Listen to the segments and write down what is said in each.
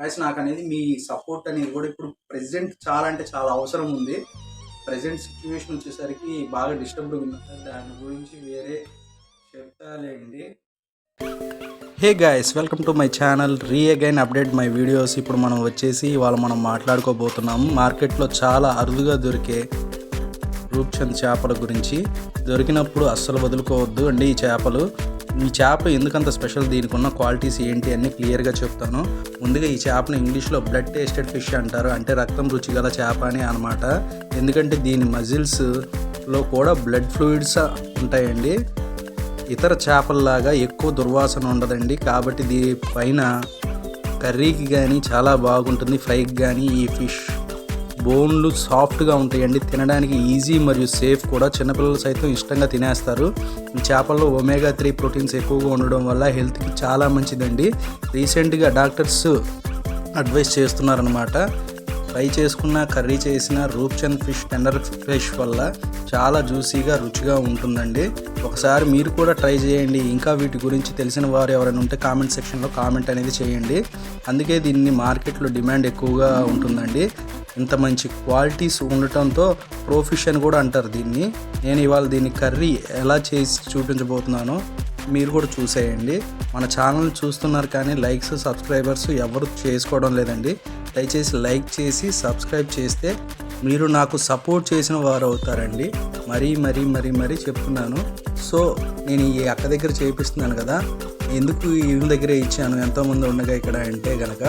Guys నాకు అనేది మీ support అనేది కూడా ఇప్పుడు ప్రెసెంట్ చాలా అంటే చాలా అవసరం ఉంది. ప్రజెంట్ సిచ్యువేషన్ వచ్చేసరికి బాగా డిస్టర్బ్డ్ ఉంది. దాని గురించి వేరే చెప్తాలేండి. Hey guys welcome to my channel re again update my videos ఇప్పుడు మనం వచ్చేసి ఇవాళ మనం మాట్లాడుకోబోతున్నాము. మార్కెట్లో చాలా అరుదుగా దొరికే రూప్చంద్ చేపల గురించి. దొరికినప్పుడు అస్సలు వదులుకోవద్దు అండి ఈ చేపలు. ఈ చేప ఎందుకంత స్పెషల్ దీనికి ఉన్న క్వాలిటీస్ ఏంటి అన్ని క్లియర్గా చెప్తాను. ముందుగా ఈ చేపను ఇంగ్లీష్లో బ్లడ్ టేస్టెడ్ ఫిష్ అంటారు. అంటే రక్తం రుచి గల చేప అని అనమాట. ఎందుకంటే దీని మజిల్స్లో కూడా బ్లడ్ ఫ్లూయిడ్స్ ఉంటాయండి. ఇతర చేపల్లాగా ఎక్కువ దుర్వాసన ఉండదండి. కాబట్టి దీని పైన కర్రీకి కానీ చాలా బాగుంటుంది. ఫ్రైకి కానీ ఈ ఫిష్ బోన్లు సాఫ్ట్గా ఉంటాయండి. తినడానికి ఈజీ మరియు సేఫ్ కూడా చిన్నపిల్లలు సైతం ఇష్టంగా తినేస్తారు. చేపల్లో ఒమేగా త్రీ ప్రోటీన్స్ ఎక్కువగా ఉండడం వల్ల హెల్త్కి చాలా మంచిదండి. రీసెంట్గా డాక్టర్స్ అడ్వైస్ చేస్తున్నారనమాట ఫ్రై చేసుకున్న కర్రీ చేసిన రూప్చంద్ ఫిష్ టెండర్ ఫిష్ వల్ల చాలా జ్యూసీగా రుచిగా ఉంటుందండి. ఒకసారి మీరు కూడా ట్రై చేయండి. ఇంకా వీటి గురించి తెలిసిన వారు ఎవరైనా ఉంటే కామెంట్ సెక్షన్లో కామెంట్ అనేది చేయండి. అందుకే దీన్ని మార్కెట్లో డిమాండ్ ఎక్కువగా ఉంటుందండి. ఇంత మంచి క్వాలిటీస్ ఉండటంతో ప్రోఫిష్ అని కూడా అంటారు దీన్ని. నేను ఇవాళ దీన్ని కర్రీ ఎలా చేసి చూపించబోతున్నానో మీరు కూడా చూసేయండి. మన ఛానల్ చూస్తున్నారు కానీ లైక్స్ సబ్స్క్రైబర్స్ ఎవరు చేసుకోవడం లేదండి. దయచేసి లైక్ చేసి సబ్స్క్రైబ్ చేస్తే మీరు నాకు సపోర్ట్ చేసిన వారు అవుతారండి. మరీ మరీ మరీ మరీ చెప్తున్నాను. సో నేను ఈ అక్క దగ్గర చేపిస్తున్నాను కదా. ఎందుకు ఈయన దగ్గరే ఇచ్చాను? ఎంతోమంది ఉండగా ఇక్కడ అంటే కనుక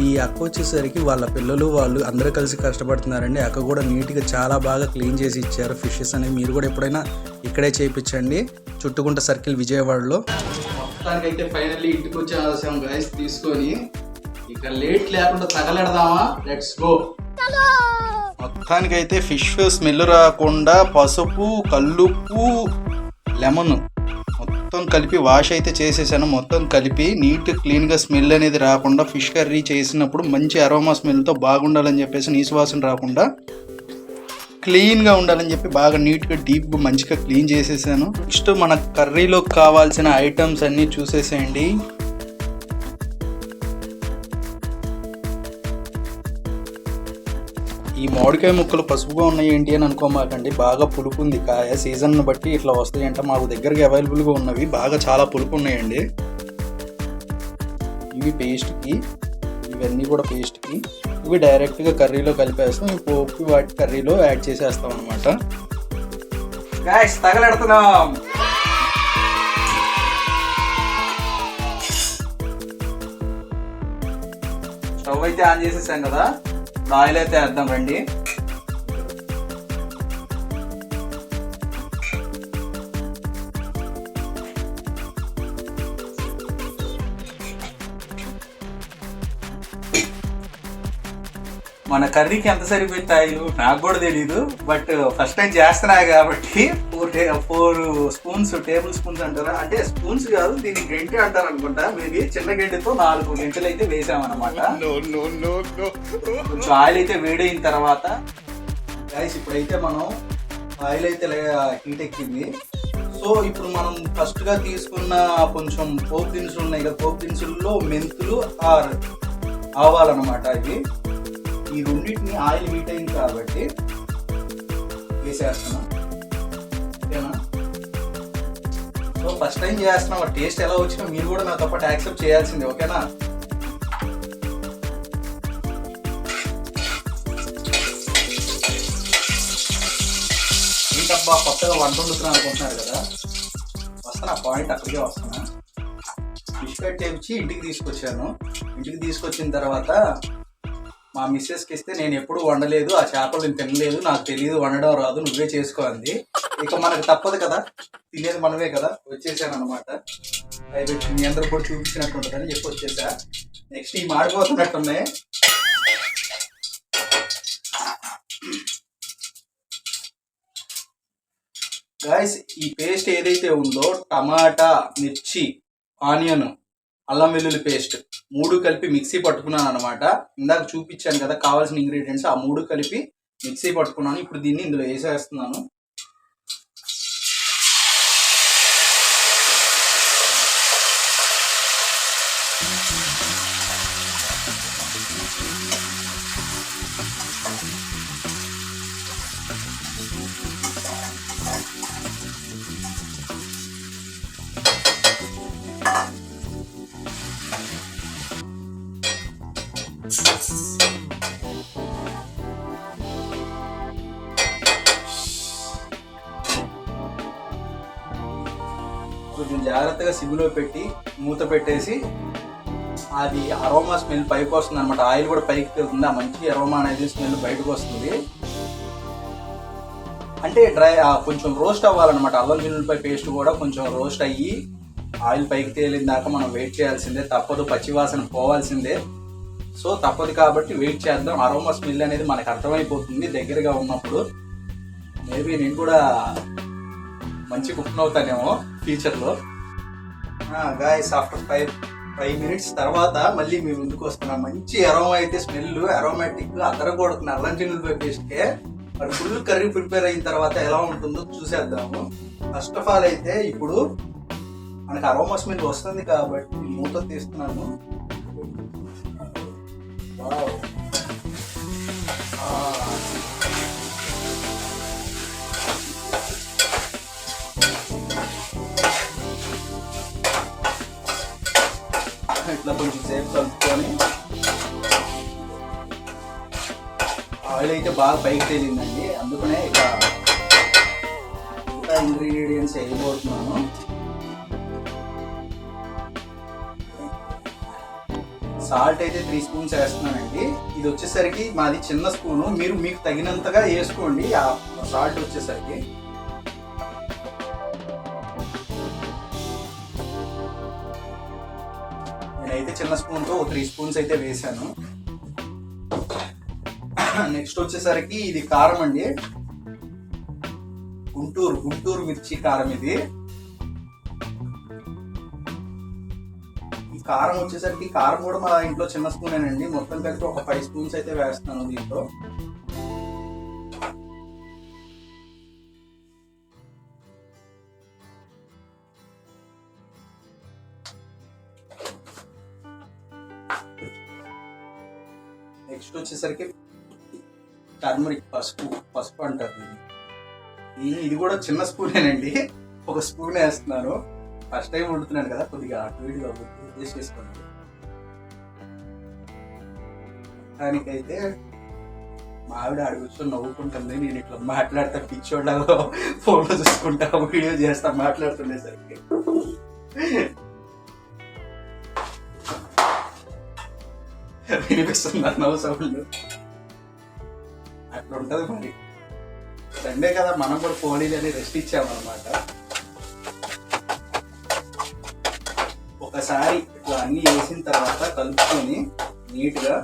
ఈ అక్క వచ్చేసరికి వాళ్ళ పిల్లలు వాళ్ళు అందరూ కలిసి కష్టపడుతున్నారండి. అక్క కూడా నీట్గా చాలా బాగా క్లీన్ చేసి ఇచ్చారు. ఫిషెస్ అనేవి మీరు కూడా ఎప్పుడైనా ఇక్కడే చేయించండి. చుట్టుకుంట సర్కిల్ విజయవాడలో. మొత్తానికైతే ఫైనల్లీ ఇంటికి వచ్చేసాం గైస్ తీసుకొని ఇక లేట్ లేకుండా తగలెడదామా? లెట్స్ గో మొత్తానికైతే ఫిష్ స్మెల్ రాకుండా పసుపు కల్లుప్పు లెమన్ మొత్తం కలిపి వాష్ అయితే చేసేసాను. మొత్తం కలిపి నీట్ క్లీన్గా స్మెల్ అనేది రాకుండా ఫిష్ కర్రీ చేసినప్పుడు మంచి అరోమా స్మెల్తో బాగుండాలని చెప్పేసి నీసువాసన రాకుండా క్లీన్గా ఉండాలని చెప్పి బాగా నీట్గా డీప్గా మంచిగా క్లీన్ చేసేసాను. నెక్స్ట్ మన కర్రీలో కావాల్సిన ఐటమ్స్ అన్నీ చూసేసేయండి. ఈ మామిడికాయ ముక్కలు పసుపుగా ఉన్నాయి ఏంటి అని అనుకోమాకండి. బాగా పులుపు ఉంది కాయ సీజన్ బట్టి ఇట్లా వస్తాయంటే. మాకు దగ్గరకి అవైలబుల్గా ఉన్నవి. బాగా చాలా పులుపు ఉన్నాయండి ఇవి పేస్ట్కి ఇవన్నీ కూడా పేస్ట్కి. ఇవి డైరెక్ట్గా కర్రీలో కలిపేస్తాం. ఈ పోపు వాటి కర్రీలో యాడ్ చేసేస్తాం అనమాట తగలెడుతున్నాం. స్టవ్ అయితే ఆన్ చేసేసాం కదా. ఆయిల్ అయితే వేద్దాం రండి. మన కర్రీకి ఎంత సరిపోయింది ఆయిల్ నాకు కూడా తెలియదు బట్ ఫస్ట్ టైం చేస్తున్నా కాబట్టి ఫోర్ టే ఫోర్ స్పూన్స్ టేబుల్ స్పూన్స్ అంటారా? అంటే స్పూన్స్ కాదు దీన్ని గంటె అంటారు అనుకుంటా. మేబీ చిన్న గంటెతో నాలుగు గంటలు అయితే వేసామన్నమాట. కొంచెం ఆయిల్ అయితే వేడైన తర్వాత గైస్ ఇప్పుడైతే మనం ఆయిల్ అయితే హీట్ ఎక్కింది. సో ఇప్పుడు మనం ఫస్ట్గా తీసుకున్న కొంచెం పోపు దినుసులు ఉన్నాయి కదా పోపు దినుసుల్లో మెంతులు ఆర్ ఆవాలన్నమాట ఇవి. ఈ రెండింటిని ఆయిల్ హీట్ అయింది కాబట్టి వేసేస్తున్నాం ఓకేనా సో ఫస్ట్ టైం చేస్తున్నాం. ఆ టేస్ట్ ఎలా వచ్చినా మీరు కూడా నాతో పాటు యాక్సెప్ట్ చేయాల్సిందే ఓకేనా? ఏంటబ్బా కొత్తగా వంట వండుతున్నాను అనుకుంటున్నారు కదా? వస్తాను పాయింట్ అక్కడికే వస్తున్నా. ఫిష్ కట్ ఇంటికి తీసుకొచ్చాను. ఇంటికి తీసుకొచ్చిన తర్వాత మా మిస్సెస్కి ఇస్తే నేను ఎప్పుడు వండలేదు ఆ చేపలు నేను తినలేదు నాకు తెలియదు వండడం రాదు నువ్వే చేసుకో అంది. ఇక మనకు తప్పదు కదా తినేది మనమే కదా వచ్చేసాను అనమాట అయిపోయి మీ అందరూ కూడా చూపించినట్టు ఉంటుందని చెప్పి వచ్చేసా. నెక్స్ట్ ఈ మాడిపోతున్నట్టున్నాయి. గాయస్ ఈ పేస్ట్ ఏదైతే ఉందో టమాటా మిర్చి ఆనియన్ అల్లం వెల్లుల్లి పేస్ట్ మూడు కలిపి మిక్సీ పట్టుకున్నాను అనమాట ఇందాక చూపించాను కదా కావాల్సిన ఇంగ్రీడియంట్స్ ఆ మూడు కలిపి మిక్సీ పట్టుకున్నాను. ఇప్పుడు దీన్ని ఇందులో వేసేస్తున్నాను. కొంచెం సిమ్లో పెట్టి మూత పెట్టేసి అది అరోమా స్మెల్ పైకి వస్తుంది అనమాట ఆయిల్ కూడా పైకి వెళ్తుంది ఆ మంచి అరోమా అనేది స్మెల్ బయటకు వస్తుంది. అంటే డ్రై కొంచెం రోస్ట్ అవ్వాలన్నమాట. అల్లం వెల్లుల్లిపాయ పేస్ట్ కూడా కొంచెం రోస్ట్ అయ్యి ఆయిల్ పైకి తేలిన దాకా మనం వెయిట్ చేయాల్సిందే. తప్పదు పచ్చివాసన పోవాల్సిందే. సో తప్పదు కాబట్టి వెయిట్ చేద్దాం. అరోమా స్మెల్ అనేది మనకు అర్థమైపోతుంది దగ్గరగా ఉన్నప్పుడు. మేబీ నేను కూడా మంచి కుక్ అవుతానేమో ఫ్యూచర్లో guys after five five minutes తర్వాత మళ్ళీ మీ ముందుకు వస్తున్నా. మంచి అరోమా అయితే స్మెల్ అరోమాటిక్ అద్దరం అల్లం చిల్లుపై పేస్ట్కే మరి ఫుల్ కర్రీ ప్రిపేర్ అయిన తర్వాత ఎలా ఉంటుందో చూసేద్దాము. ఫస్ట్ ఆఫ్ ఆల్ అయితే ఇప్పుడు మనకి అరోమా స్మెల్ వస్తుంది కాబట్టి మూత తీస్తున్నాను. కొంచెం సేపు కలుపుకొని ఆయిల్ అయితే బాగా పైకి తేలిందండి. అందుకనే ఇక ఇంకా ఇంగ్రీడియంట్స్ వేయబోతున్నాను. సాల్ట్ అయితే త్రీ స్పూన్స్ వేస్తున్నానండి. ఇది వచ్చేసరికి మాది చిన్న స్పూను. మీరు మీకు తగినంతగా వేసుకోండి. ఆ సాల్ట్ వచ్చేసరికి. నేనైతే చిన్న స్పూన్తో త్రీ స్పూన్స్ అయితే వేసాను నెక్స్ట్ వచ్చేసరికి ఇది కారం అండి. గుంటూరు గుంటూరు మిర్చి కారం ఇది. ఈ కారం వచ్చేసరికి కారం కూడా మా ఇంట్లో చిన్న స్పూనేనండి. మొత్తం కలిపి ఒక ఫైవ్ స్పూన్స్ అయితే వేస్తున్నాను దీంట్లో. నెక్స్ట్ వచ్చేసరికి టర్మరిక్ పసుపు పసుపు అంటారు దీన్ని. ఇది కూడా చిన్న స్పూనేనండి. ఒక స్పూన్ వేస్తున్నాను. ఫస్ట్ టైం వండుతున్నాను కదా కొద్దిగా అటు ఇటుగా టేస్ట్ చేసుకోండి. దానికైతే మా ఆవిడ ఆడ కూర్చొని నవ్వుకుంటుంది. నేను ఇట్లా మాట్లాడతా పిచ్చోళ్ళలో ఫోన్లో చూసుకుంటా వీడియో చేస్తా మాట్లాడుతుండేసరికి. వినిపిస్తుంది నవ్వు సౌండ్ అట్లా ఉంటది మరి. సండే కదా మనం కూడా పోనీలు అని రెస్ట్ ఇచ్చామన్నమాట. ఒకసారి ఇట్లా అన్ని వేసిన తర్వాత కలుపుకొని నీట్గా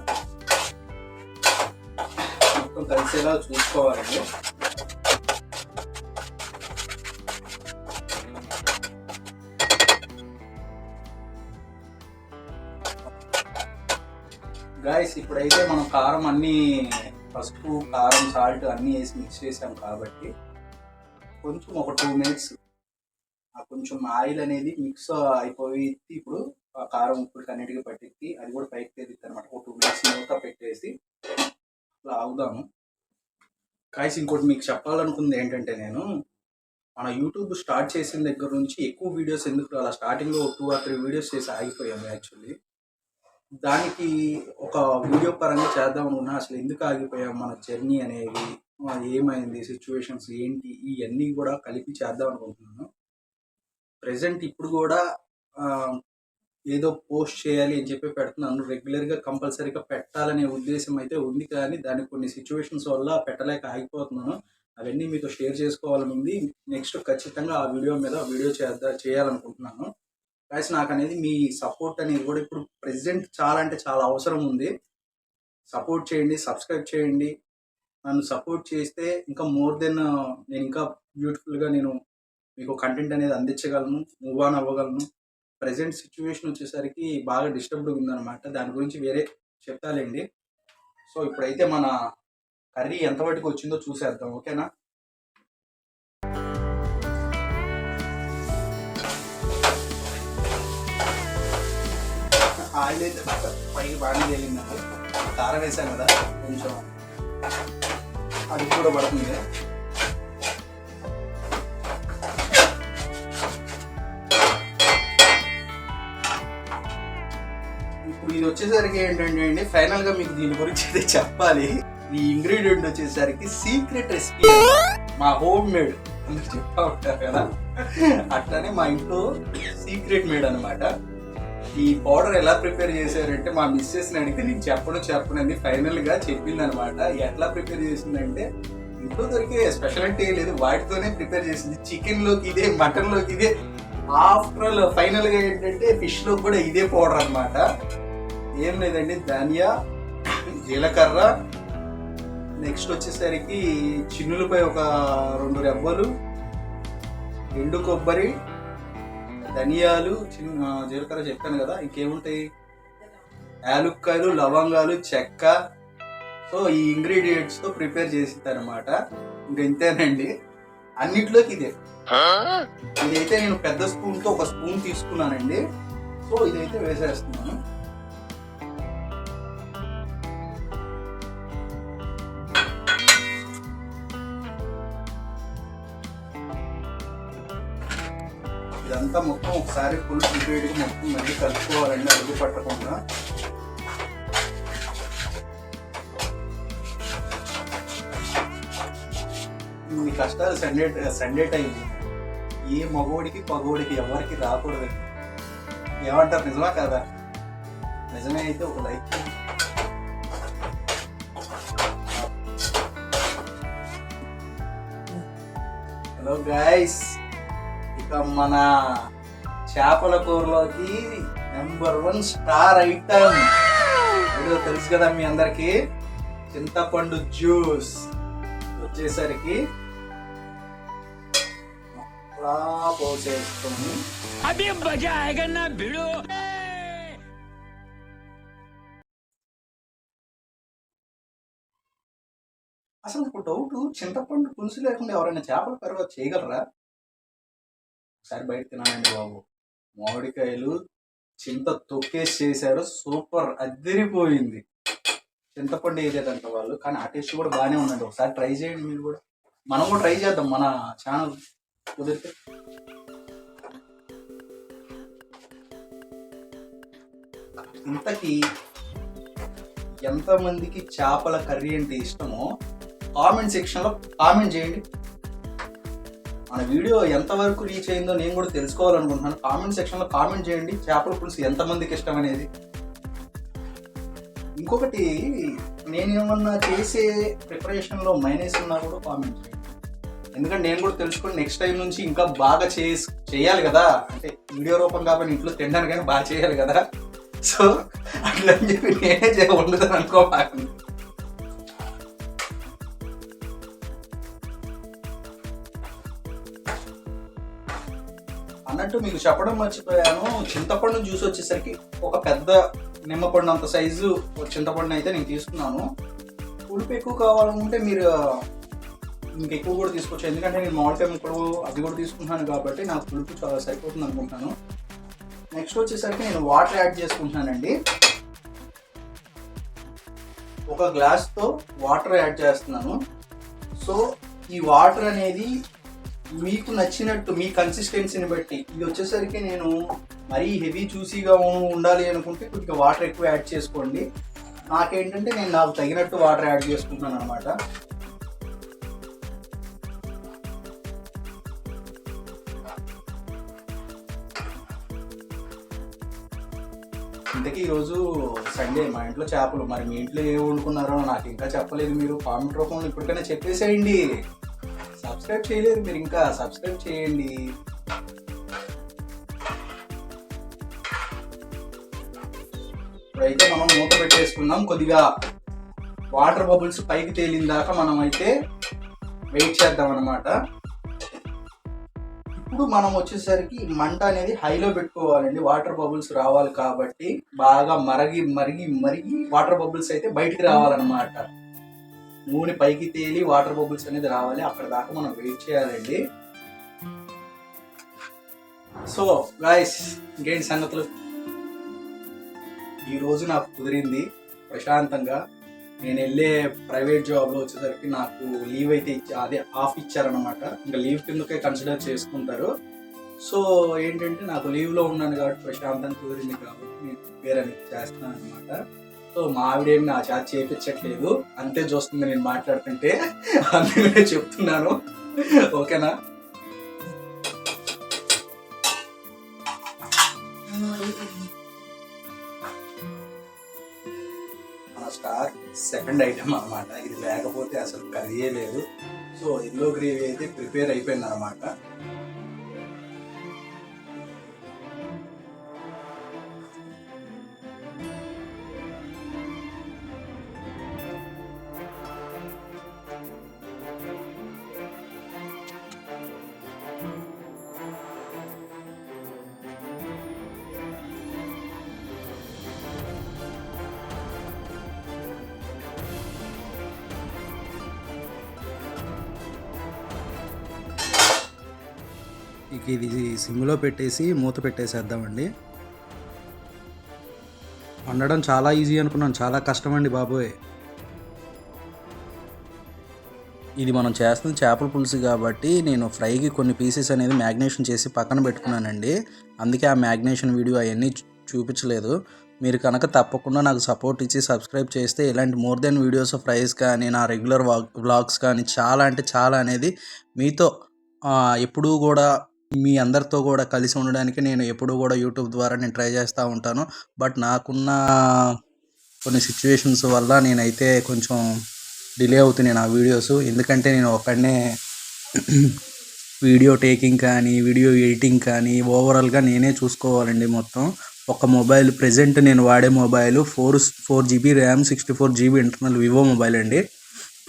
మొత్తం కలిసేలా చూసుకోవాలండి గాయస్ ఇప్పుడైతే మనం కారం అన్ని పసుపు కారం సాల్ట్ అన్నీ వేసి మిక్స్ చేసాం కాబట్టి కొంచెం ఒక టూ మినిట్స్ కొంచెం ఆయిల్ అనేది మిక్స్ అయిపోయి ఇప్పుడు ఆ కారం ఇప్పుడు అన్నిటికీ పట్టించి అది కూడా పైకి తెరిద్ది అనమాట ఒక టూ మినిట్స్ మూత పెట్టేసి అలా ఆగుదాము కాయస్ ఇంకోటి మీకు చెప్పాలనుకుంది ఏంటంటే నేను మన యూట్యూబ్ స్టార్ట్ చేసిన దగ్గర నుంచి ఎక్కువ వీడియోస్ ఎందుకు అలా స్టార్టింగ్లో టూ ఆర్ త్రీ వీడియోస్ చేసి ఆగిపోయాము యాక్చువల్లీ దానికి ఒక వీడియో పరంగా చేద్దాం అనుకున్నా. అసలు ఎందుకు ఆగిపోయాం మన జర్నీ అనేది? ఏమైంది? సిచ్యువేషన్స్ ఏంటి? ఇవన్నీ కూడా కలిపి చేద్దాం అనుకుంటున్నాను. ప్రజెంట్ ఇప్పుడు కూడా ఏదో పోస్ట్ చేయాలి అని చెప్పి పెడుతున్నాను రెగ్యులర్గా కంపల్సరీగా పెట్టాలనే ఉద్దేశం అయితే ఉంది కానీ దానికి కొన్ని సిచ్యువేషన్స్ వల్ల పెట్టలేక ఆగిపోతున్నాను. అవన్నీ మీతో షేర్ చేసుకోవాలని ఉంది. నెక్స్ట్ ఖచ్చితంగా ఆ వీడియో మీద వీడియో చేద్దా చేయాలనుకుంటున్నాను. గాయస్ నాకు అనేది మీ సపోర్ట్ అనేది కూడా ఇప్పుడు ప్రెసిడెంట్ చాలా అంటే చాలా అవసరం ఉంది. సపోర్ట్ చేయండి సబ్స్క్రైబ్ చేయండి. నన్ను సపోర్ట్ చేస్తే ఇంకా మోర్ దెన్ నేను ఇంకా బ్యూటిఫుల్గా నేను మీకు కంటెంట్ అనేది అందించగలను మూవ్ ఆన్ అవ్వగలను. ప్రజెంట్ సిచ్యువేషన్ వచ్చేసరికి బాగా డిస్టర్బ్డ్ ఉందన్నమాట. దాని గురించి వేరే చెప్తాలేండి. సో ఇప్పుడైతే మన కర్రీ ఎంత వరకు వచ్చిందో చూసేద్దాం ఓకేనా ఆయిల్ అయితే బాగా పైకి బాగానే తేలిందండి కారం వేసాను కదా కొంచెం అది కూడా పడుతుంది. ఇప్పుడు ఇది వచ్చేసరికి ఏంటంటే అండి ఫైనల్గా మీకు దీని గురించి అయితే చెప్పాలి. ఈ ఇంగ్రీడియంట్ వచ్చేసరికి సీక్రెట్ రెసిపీ మా హోమ్ మేడ్. అందరు చెప్తా ఉంటారు కదా. అట్లానే మా ఇంట్లో సీక్రెట్ మేడ్ అనమాట ఈ పౌడర్ ఎలా ప్రిపేర్ చేశారంటే మా మిస్సెస్ అడిగితే నేను చెప్పడం చెప్పనని ఫైనల్గా చెప్పింది అనమాట ఎట్లా ప్రిపేర్ చేసిందంటే ఇంట్లో దొరికే స్పెషాలిటీ లేదు వాటితోనే ప్రిపేర్ చేసింది. చికెన్లోకి ఇదే మటన్లోకి ఇదే. ఆఫ్టర్ ఆల్ ఫైనల్గా ఏంటంటే ఫిష్లో కూడా ఇదే పౌడర్ అన్నమాట. ఏం లేదండి ధనియా జీలకర్ర. నెక్స్ట్ వచ్చేసరికి చిన్నులపై ఒక రెండు రెబ్బలు ఎండు కొబ్బరి ధనియాలు చిన్న జీలకర్ర చెప్పాను కదా ఇంకేముంటాయి? యాలుక్కాయలు లవంగాలు చెక్క. సో ఈ ఇంగ్రీడియంట్స్తో ప్రిపేర్ చేసింది అనమాట ఇంకా ఇంతేనండి. అన్నిట్లోకి ఇదే. ఇదైతే నేను పెద్ద స్పూన్తో ఒక స్పూన్ తీసుకున్నానండి. సో ఇదైతే వేసేస్తున్నాను. ఒకసారి ఫుల్ ప్రిపేర్డ్గా మొత్తం మళ్ళీ కలుపుకోవాలండి అడుగు పట్టకుండా. ఈ కష్టాలు సండే సండే టైం ఏ మగోడికి పగోడికి ఎవరికి రాకూడదు. ఏమంటారు నిజమా కదా? నిజమే అయితే ఒక లైక్ హలో గైస్ ఇక మన చేపల కూరలోకి నెంబర్ వన్ స్టార్ ఐటమ్. ఏదో తెలుసు కదా మీ అందరికి? చింతపండు జ్యూస్. వచ్చేసరికి అలా అసలు ఇప్పుడు డౌట్ చింతపండు పులుసు లేకుండా ఎవరైనా చేపలు పెరగ చేయగలరా? ఒకసారి బయట తినాలండి బాబు. మామిడికాయలు చింత తొక్కేసి చేశారు. సూపర్ అద్దరిపోయింది చింతపండు వేయలేదంట వాళ్ళు? కానీ ఆ టేస్ట్ కూడా బాగానే ఉందండి. ఒకసారి ట్రై చేయండి మీరు కూడా. మనం కూడా ట్రై చేద్దాం మన ఛానల్ కుదిరితే. ఇంతకీ ఎంతమందికి చేపల కర్రీ అంటే ఇష్టమో కామెంట్ సెక్షన్లో కామెంట్ చేయండి. మన వీడియో ఎంతవరకు రీచ్ అయిందో నేను కూడా తెలుసుకోవాలనుకుంటున్నాను. కామెంట్ సెక్షన్లో కామెంట్ చేయండి. చేపల పులుసు ఎంతమందికి ఇష్టం అనేది. ఇంకొకటి నేను ఏమన్నా చేసే ప్రిపరేషన్లో మైనస్ ఉన్నా కూడా కామెంట్ చేయండి. ఎందుకంటే నేను కూడా తెలుసుకుని నెక్స్ట్ టైం నుంచి ఇంకా బాగా చేసి చేయాలి కదా. అంటే వీడియో రూపం కాబట్టి ఇంట్లో తినడానికి కానీ బాగా చేయాలి కదా. సో అట్లా అని చెప్పి నేనే చేయ ఉండదని అనుకోమాకండి. అన్నట్టు మీకు చెప్పడం మర్చిపోయాను. చింతపండు జ్యూస్ వచ్చేసరికి ఒక పెద్ద నిమ్మపండు అంత సైజు చింతపండు అయితే నేను తీసుకున్నాను. పులుపు ఎక్కువ కావాలనుకుంటే మీరు ఇంకెక్కువ కూడా తీసుకోవచ్చు. ఎందుకంటే నేను మామిడికాయ ముక్కలు అవి కూడా తీసుకుంటున్నాను కాబట్టి నాకు పులుపు చాలా సరిపోతుంది అనుకుంటున్నాను. నెక్స్ట్ వచ్చేసరికి నేను వాటర్ యాడ్ చేసుకుంటున్నానండి. ఒక గ్లాస్తో వాటర్ యాడ్ చేస్తున్నాను. సో ఈ వాటర్ అనేది మీకు నచ్చినట్టు మీ కన్సిస్టెన్సీని బట్టి. ఇది వచ్చేసరికి నేను మరీ హెవీ చూసీగా ఉండాలి అనుకుంటే కొద్దిగా వాటర్ ఎక్కువ యాడ్ చేసుకోండి. నాకేంటంటే నేను నాకు తగినట్టు వాటర్ యాడ్ చేసుకుంటున్నాను అనమాట ఇంతకీ ఈరోజు సండే మా ఇంట్లో చేపలు. మరి మీ ఇంట్లో ఏం వండుకున్నారో నాకు ఇంకా చెప్పలేదు మీరు. కామెంట్ రూపంలో ఇప్పటికైనా చెప్పేసేయండి. సబ్స్క్రైబ్ చేయలేదు మీరు ఇంకా సబ్స్క్రైబ్ చేయండి. అయితే మనం మూత పెట్టేసుకుందాం. కొద్దిగా వాటర్ బబుల్స్ పైకి తేలిన దాకా మనం అయితే వెయిట్ చేద్దాం అనమాట ఇప్పుడు మనం వచ్చేసరికి మంట అనేది హైలో పెట్టుకోవాలండి. వాటర్ బబుల్స్ రావాలి కాబట్టి బాగా మరగి మరిగి మరిగి వాటర్ బబుల్స్ అయితే బయటికి రావాలన్నమాట. నూనె పైకి తేలి వాటర్ బబుల్స్ అనేది రావాలి. అక్కడ దాకా మనం వెయిట్ చేయాలండి. సో గాయస్ ఇంకేంటి సంగతులు? ఈరోజు నాకు కుదిరింది ప్రశాంతంగా. నేను వెళ్ళే ప్రైవేట్ జాబ్లో వచ్చేసరికి నాకు లీవ్ అయితే ఇచ్చా అదే ఆఫ్ ఇచ్చారనమాట ఇంకా లీవ్ కిందకే కన్సిడర్ చేసుకుంటారు. సో ఏంటంటే నాకు లీవ్లో ఉన్నాను కాబట్టి ప్రశాంతంగా కుదిరింది కాబట్టి నేను ప్రిపేర్ అనేది చేస్తున్నాను అనమాట సో మా ఆవిడేమి నా చాట్ చేయించట్లేదు అంతే చూస్తుంది నేను మాట్లాడుతుంటే. అందుకనే చెప్తున్నాను. ఓకేనా? మన స్టార్ సెకండ్ ఐటమ్ అనమాట ఇది లేకపోతే అసలు కదియే లేదు. సో ఎల్లో గ్రేవీ అయితే ప్రిపేర్ అయిపోయింది అనమాట ఇక ఇది సిమ్లో పెట్టేసి మూత పెట్టేసేద్దామండి. వండడం చాలా ఈజీ అనుకున్నాను చాలా కష్టం అండి బాబోయ్. ఇది మనం చేస్తున్న చేపల పులుసు కాబట్టి నేను ఫ్రైకి కొన్ని పీసెస్ అనేది మ్యాగ్నేషన్ చేసి పక్కన పెట్టుకున్నానండి. అందుకే ఆ మ్యాగ్నేషన్ వీడియో అవన్నీ చూపించలేదు. మీరు కనుక తప్పకుండా నాకు సపోర్ట్ ఇచ్చి సబ్స్క్రైబ్ చేస్తే ఇలాంటి మోర్ దెన్ వీడియోస్ ఫ్రైస్ కానీ నా రెగ్యులర్ వ్లాగ్స్ కానీ చాలా అంటే చాలా అనేది మీతో ఎప్పుడూ కూడా మీ అందరితో కూడా కలిసి ఉండడానికి నేను ఎప్పుడూ కూడా యూట్యూబ్ ద్వారా నేను ట్రై చేస్తూ ఉంటాను. బట్ నాకున్న కొన్ని సిచ్యువేషన్స్ వల్ల నేనైతే కొంచెం డిలే అవుతున్నాయి నా వీడియోస్. ఎందుకంటే నేను ఒకడనే వీడియో టేకింగ్ కానీ వీడియో ఎడిటింగ్ కానీ ఓవరాల్గా నేనే చూసుకోవాలండి మొత్తం. ఒక మొబైల్ ప్రెజెంట్ నేను వాడే mobile four four GB RAM sixty four GB internal Vivo mobile అండి.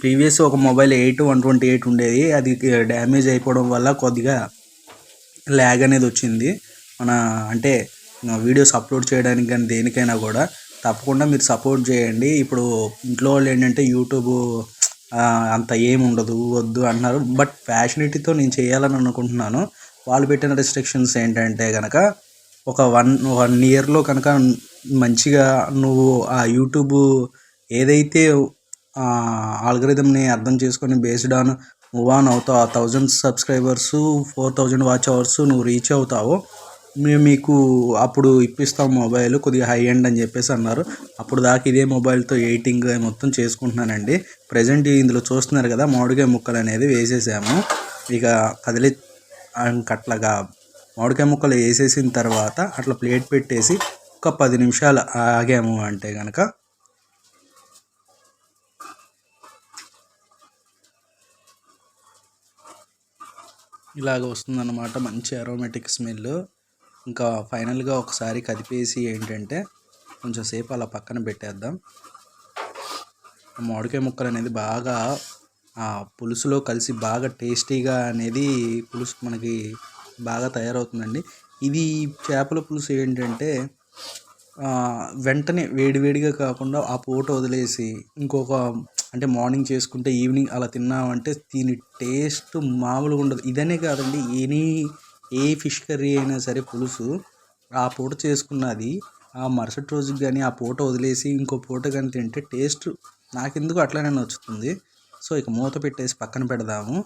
ప్రీవియస్ ఒక mobile eight one twenty eight ఉండేది. అది డ్యామేజ్ అయిపోవడం వల్ల కొద్దిగా ల్యాగ్ అనేది వచ్చింది. మన అంటే వీడియోస్ అప్లోడ్ చేయడానికి కానీ దేనికైనా కూడా తప్పకుండా మీరు సపోర్ట్ చేయండి. ఇప్పుడు ఇంట్లో వాళ్ళు ఏంటంటే యూట్యూబ్ అంత ఏమి ఉండదు వద్దు అన్నారు బట్ ఫ్యాషనిటీతో నేను చేయాలని అనుకుంటున్నాను. వాళ్ళు పెట్టిన రెస్ట్రిక్షన్స్ ఏంటంటే కనుక ఒక వన్ వన్ ఇయర్లో కనుక మంచిగా నువ్వు ఆ యూట్యూబ్ ఏదైతే ఆల్గరిథంని అర్థం చేసుకొని బేస్డ్ ఆన్ మూవ్ ఆన్ అవుతావు. ఆ thousand subscribers four thousand watch hours నువ్వు రీచ్ అవుతావో. మేము మీకు అప్పుడు ఇప్పిస్తాం మొబైల్ కొద్దిగా హై ఎండ్ అని చెప్పేసి అన్నారు. అప్పుడు దాకా ఇదే మొబైల్తో ఎయిటింగ్ మొత్తం చేసుకుంటున్నానండి. ప్రజెంట్ ఇందులో చూస్తున్నారు కదా మామిడికాయ ముక్కలు అనేది వేసేసాము. ఇక కదిలి అట్లాగా మామిడికాయ ముక్కలు వేసేసిన తర్వాత అట్లా ప్లేట్ పెట్టేసి ఒక పది నిమిషాలు ఆగాము అంటే కనుక ఇలాగ వస్తుందన్నమాట. మంచి అరోమేటిక్ స్మెల్ ఇంకా ఫైనల్గా ఒకసారి కదిపేసి ఏంటంటే కొంచెం సేపు అలా పక్కన పెట్టేద్దాం. మామిడికాయ ముక్కలు అనేది బాగా ఆ పులుసులో కలిసి బాగా టేస్టీగా అనేది పులుసు మనకి బాగా తయారవుతుందండి. ఇది చేపల పులుసు ఏంటంటే వెంటనే వేడివేడిగా కాకుండా ఆ పూట వదిలేసి ఇంకొక అంటే మార్నింగ్ చేసుకుంటే ఈవినింగ్ అలా తిన్నామంటే దీని టేస్ట్ మామూలుగా ఉండదు. ఇదనే కాదండి ఎనీ ఏ ఫిష్ కర్రీ అయినా సరే పులుసు. ఆ పూట చేసుకున్నది ఆ మరుసటి రోజుకి కానీ ఆ పూట వదిలేసి ఇంకో పూట కానీ తింటే టేస్ట్ నాకెందుకు అట్లానే నచ్చుతుంది. సో ఇక మూత పెట్టేసి పక్కన పెడదాము.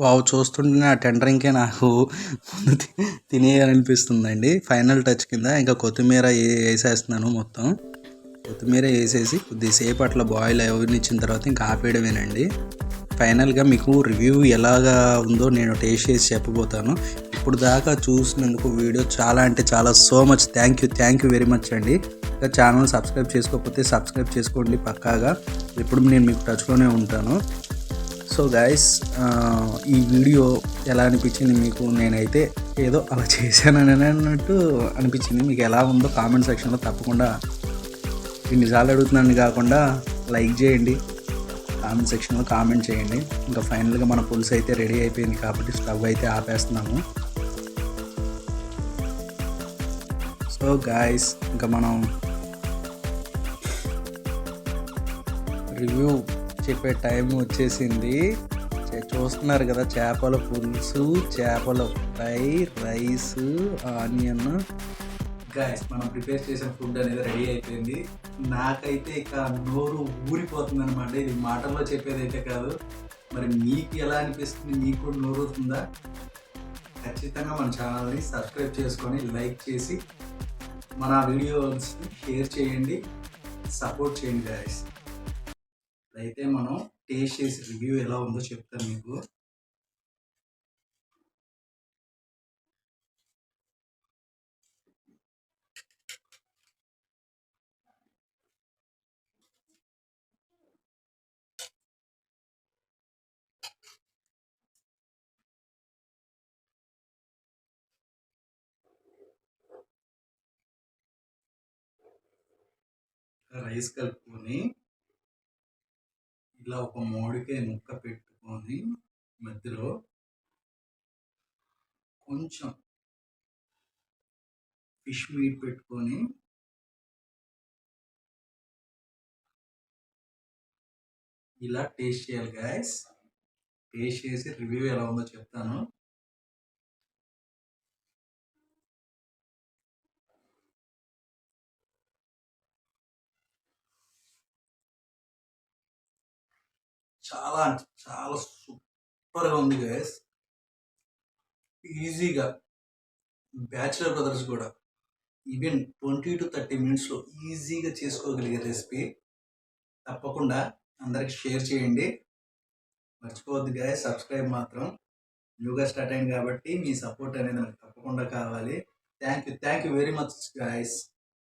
వావ్ చూస్తుంటే ఆ టెండరింగ్కే నాకు ముందు తినేయాలనిపిస్తుందండి. ఫైనల్ టచ్ కింద ఇంకా కొత్తిమీర వేసేస్తున్నాను మొత్తం. కొత్తిమీర వేసేసి కొద్దిసేపు అట్లా బాయిల్ అవనిచ్చిన తర్వాత ఇంకా ఆపేయడమేనండి. ఫైనల్గా మీకు రివ్యూ ఎలాగా ఉందో నేను టేస్ట్ చేసి చెప్పబోతాను. ఇప్పుడు దాకా చూసినందుకు వీడియో చాలా అంటే చాలా so much thank you thank you very much అండి. ఇంకా ఛానల్ సబ్స్క్రైబ్ చేసుకోకపోతే సబ్స్క్రైబ్ చేసుకోండి పక్కాగా. ఇప్పుడు నేను మీకు టచ్లోనే ఉంటాను. సో గైస్ ఈ వీడియో ఎలా అనిపించింది మీకు? నేనైతే ఏదో అలా చేశానని అన్నట్టు అనిపించింది. మీకు ఎలా ఉందో కామెంట్ సెక్షన్లో తప్పకుండా ఇన్నిసార్లు అడుగుతున్నాను కాకుండా లైక్ చేయండి. కామెంట్ సెక్షన్లో కామెంట్ చేయండి. ఇంకా ఫైనల్గా మన పులుసు అయితే రెడీ అయిపోయింది కాబట్టి స్టవ్ అయితే ఆపేస్తున్నాము. సో గాయస్ ఇంకా మనం రివ్యూ చెప్పే టైం వచ్చేసింది. చూస్తున్నారు కదా చేపల పులుసు చేపల ఫ్రై రైస్ ఆనియన్. గాయస్ మనం ప్రిపేర్ చేసిన ఫుడ్ అనేది రెడీ అయిపోయింది. నాకైతే ఇక నోరు ఊరిపోతుంది అనమాట ఇది మాటల్లో చెప్పేది అయితే కాదు. మరి మీకు ఎలా అనిపిస్తుంది? మీకు కూడా నోరు అవుతుందా ఖచ్చితంగా మన ఛానల్ని సబ్స్క్రైబ్ చేసుకొని లైక్ చేసి మన వీడియోస్ని షేర్ చేయండి. సపోర్ట్ చేయండి గాయస్ అయితే మనం టేస్ట్ చేసి రివ్యూ ఎలా ఉందో చెప్తాను మీకు. రైస్ కలుపుకొని ఇలా ఒక మోడికాయ ముక్క పెట్టుకొని మధ్యలో కొంచెం ఫిష్ మీట్ పెట్టుకొని ఇలా టేస్ట్ చేయాలి గాయస్. టేస్ట్ చేసి రివ్యూ ఎలా ఉందో చెప్తాను. చాలా అంటే చాలా సూపర్గా ఉంది గైస్ ఈజీగా బ్యాచులర్ బ్రదర్స్ కూడా. ఈవెన్ ట్వంటీ టు థర్టీ మినిట్స్లో ఈజీగా చేసుకోగలిగే రెసిపీ తప్పకుండా అందరికి షేర్ చేయండి. మర్చిపోవద్దు గాయ సబ్స్క్రైబ్ మాత్రం. న్యూగా స్టార్ట్ అయింది కాబట్టి మీ సపోర్ట్ అనేది నాకు తప్పకుండా కావాలి. Thank you thank you very much guys